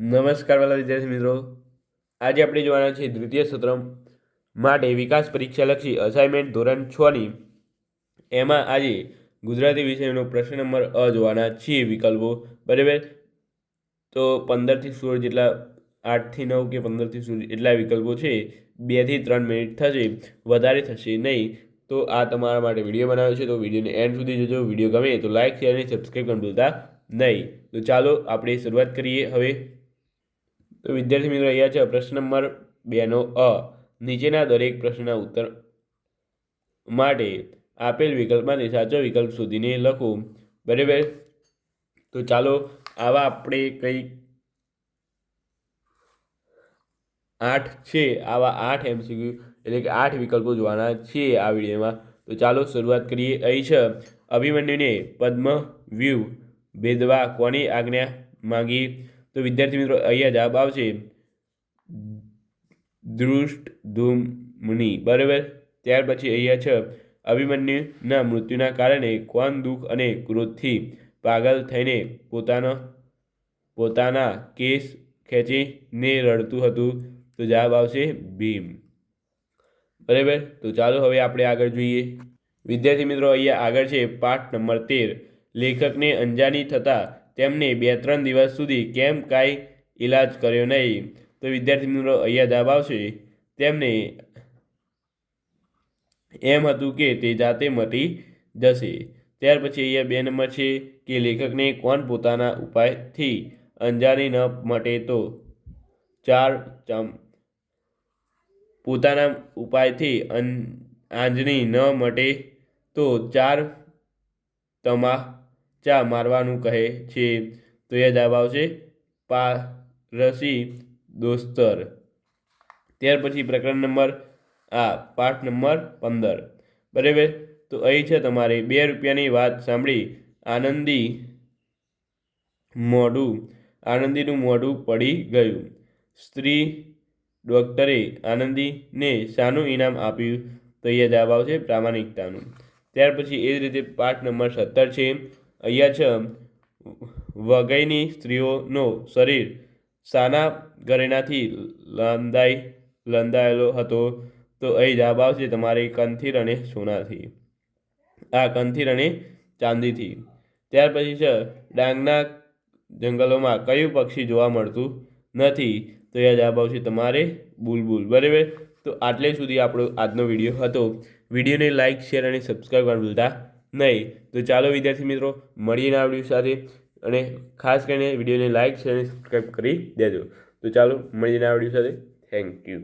નમસ્કાર વાલા વિદ્યાર્થી મિત્રો. આજે આપણે જોવાના છે દ્વિતીય સત્ર માટે વિકાસ પરીક્ષા લક્ષી અસાઇનમેન્ટ ધોરણ છની એમાં આજે ગુજરાતી વિષયનો પ્રશ્ન નંબર અ જોવાના છીએ વિકલ્પો. બરાબર? તો પંદરથી સોળ જેટલા, આઠથી નવ કે પંદરથી સોળ એટલા વિકલ્પો છે, બેથી ત્રણ મિનિટ થશે, વધારે થશે નહીં. તો આ તમારા માટે વીડિયો બનાવ્યો છે, તો વિડીયોને એન્ડ સુધી જોજો. વીડિયો ગમે તો લાઇક શેર અને સબસ્ક્રાઈબ કરવાનું ભૂલતા નહીં. તો ચાલો આપણે શરૂઆત કરીએ હવે. તો વિદ્યાર્થી મિત્રો અહીંયા છે પ્રશ્ન નંબર બેનો અ. નીચેના દરેક પ્રશ્નના ઉત્તર માટે આપેલ વિકલ્પમાંથી સાચો વિકલ્પ શોધીને લખો. બરાબર? તો ચાલો, આવા આપણે કંઈક આઠ છે, આવા આઠ એમસીક્યુ એટલે કે આઠ વિકલ્પો જોવાના છે આ વિડીયોમાં. તો ચાલો શરૂઆત કરીએ. અહીં છે, અભિમન્યુને પદ્મ વ્યૂ ભેદવા કોની આજ્ઞા માંગી? તો વિદ્યાર્થી મિત્રો, અહીંયા જવાબ આવશે. દૃષ્ટ ધૂમની બરાબર? ત્યાર પછી અહીંયા છે. અભિમન્યુના મૃત્યુના કારણે કોણ દુઃખ અને ક્રોધથી પાગલ થઈને પોતાનો, પોતાના કેસ ખેંચીને રડતું હતું? તો જવાબ આવશે ભીમ. બરાબર? તો ચાલો હવે આપણે આગળ જોઈએ. વિદ્યાર્થી મિત્રો, અહીંયા આગળ છે પાઠ નંબર તેર. લેખકને અંજાની થતાં તેમને બે ત્રણ દિવસ સુધી કેમ કાંઈ ઈલાજ કર્યો નહીં? તો વિદ્યાર્થી મિત્રો, અહીંયા જવાબ આવશે. તેમને એમ હતું કે તે જાતે મટી જશે. ત્યાર પછી અહીંયા બે નંબર છે કે લેખકને કોણ પોતાના ઉપાયથી અંજારી ન મટે તો ચાર ચમ પોતાના ઉપાયથી આંજની ન મટે તો ચાર તમાચા મારવાનું કહે છે. તો એ જવાબ આવશે, પારસી દોસ્તર. ત્યાર પછી પ્રકરણ નંબર આ, પાઠ નંબર પંદર. બરાબર? તો અહીં છે તમારે બે રૂપિયાની વાત સાંભળી. આનંદી મોઢું, આનંદીનું મોઢું પડી ગયું. સ્ત્રી ડૉક્ટરે આનંદીને શાનું ઇનામ આપ્યું? તો અહીંયા જવાબ આવશે પ્રામાણિકતાનું. ત્યાર પછી એ જ રીતે પાઠ નંબર સત્તર છે. અહીંયા છે, વગઈની સ્ત્રીઓનો શરીર સાના ઘરેણાથી લંદાઈ, લંદાયેલો હતો. તો અહીં જવાબ આવશે તમારે કંથીર અને સોનાથી. આ કંથીર અને ચાંદીથી. ત્યાર પછી છે, ડાંગના જંગલોમાં કયું પક્ષી જોવા મળતું નથી? તો એ જવાબ આવશે તમારે બુલબુલ. બરાબર? તો આટલે સુધી આપણો આજનો વીડિયો હતો. વિડીયોને લાઇક શેર અને સબસ્ક્રાઈબ કરવાનું ભૂલતા નહીં. તો ચાલો વિદ્યાર્થી મિત્રો મળીને આ વીડિયો સાથે. અને ખાસ કરીને વિડીયોને લાઇક શેર અને સબસ્ક્રાઈબ કરી દેજો. તો ચાલો મળીને આ વીડિયો સાથે. Thank you